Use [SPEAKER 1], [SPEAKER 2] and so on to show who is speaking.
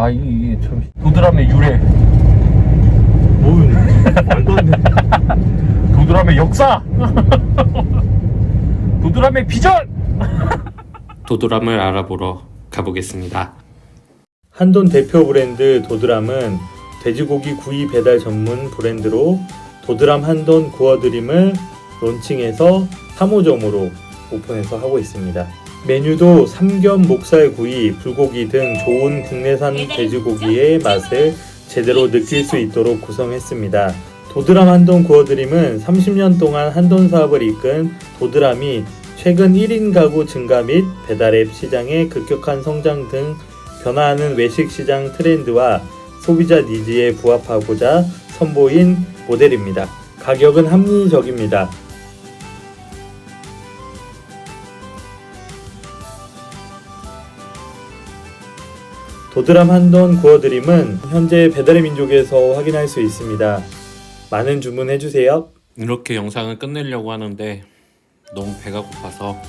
[SPEAKER 1] 아 이게, 이게 참 도드람의 유래
[SPEAKER 2] 뭔 말도 안 돼.
[SPEAKER 1] 도드람의 역사 도드람의 비전
[SPEAKER 3] 도드람을 알아보러 가보겠습니다.
[SPEAKER 2] 한돈 대표 브랜드 도드람은 돼지고기 구이 배달 전문 브랜드로 도드람 한돈 구워드림을 론칭해서 3호점으로 오픈해서 하고 있습니다. 메뉴도 삼겹, 목살 구이, 불고기 등 좋은 국내산 돼지고기의 맛을 제대로 느낄 수 있도록 구성했습니다. 도드람 한돈 구워드림은 30년 동안 한돈 사업을 이끈 도드람이 최근 1인 가구 증가 및 배달앱 시장의 급격한 성장 등 변화하는 외식 시장 트렌드와 소비자 니즈에 부합하고자 선보인 모델입니다. 가격은 합리적입니다. 도드람 한돈 구워드림은 현재 배달의 민족에서 확인할 수 있습니다. 많은 주문해주세요.
[SPEAKER 3] 이렇게 영상을 끝내려고 하는데 너무 배가 고파서